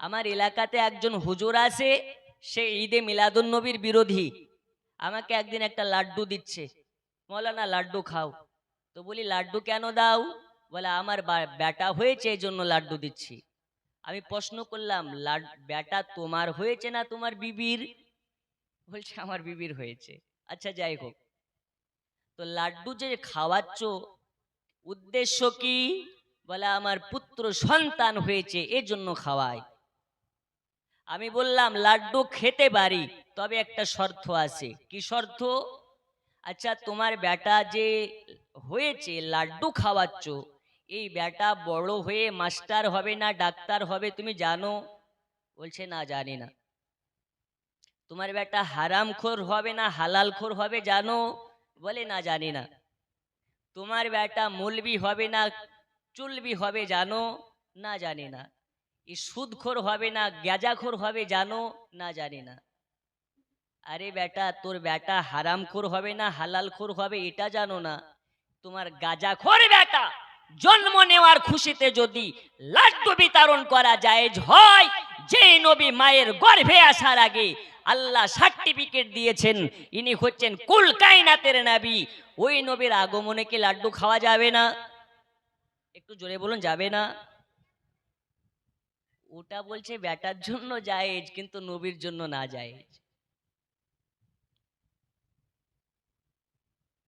আমার এলাকাতে একজন হুজুর আছে, সে ঈদে মিলাদুন নবীর বিরোধী। আমাকে একদিন একটা লাড্ডু দিচ্ছে। মৌলানা, লাড্ডু খাও। তো বলি, লাড্ডু কেন দাও? বলে, আমার বেটা হয়েছে এই জন্য লাড্ডু দিচ্ছি। আমি প্রশ্ন করলাম বেটা তোমার হয়েছে না তোমার বিবির? বলছে, আমার বিবির হয়েছে। আচ্ছা যাই হোক। তো লাড্ডু যে খাওয়াচ্ছ, উদ্দেশ্য কি? বলে, আমার পুত্র সন্তান হয়েছে, এজন্য খাওয়াই আমি বললাম, লাড্ডু খেতে পারি, তবে একটা শর্ত আছে। কি শর্ত? আচ্ছা তোমার বেটা যে হয়েছে, লাড্ডু খাওয়াচ্ছ, এই বেটা বড় হয়ে মাস্টার হবে না ডাক্তার হবে, তুমি জানো? বলছে, না, জানি না। তোমার বেটা হারামখোর হবে না, হালালখোর হবে, জানো? বলে, না, জানি না। তোমার বেটা মৌলবি হবে না, চুলবি হবে, জানো? না, জানি না। এই সুদখোর হবে না, গ্যাজাখোর হবে জানো? না জানি না। আরে বেটা, তোর বেটা হারামখোর হবে না, হালালখোর হবে এটা জানো না। তোমার গাজাখোর বেটা জন্ম নেওয়ার খুশিতে যদি লাড্ডু বিতরণ করা জায়েজ হয় যে নবী মায়ের গর্ভে আসার আগে আল্লাহ সার্টিফিকেট দিয়েছেন, ইনি হচ্ছেন কুল কায়নাতের নবী। ওই নবীর আগমনে কি লাড্ডু খাওয়া যাবে না? একটু জোরে বলুন, যাবে না? ওটা বলছে বেটার জন্য জায়েজ কিন্তু নবীর জন্য না জায়েজ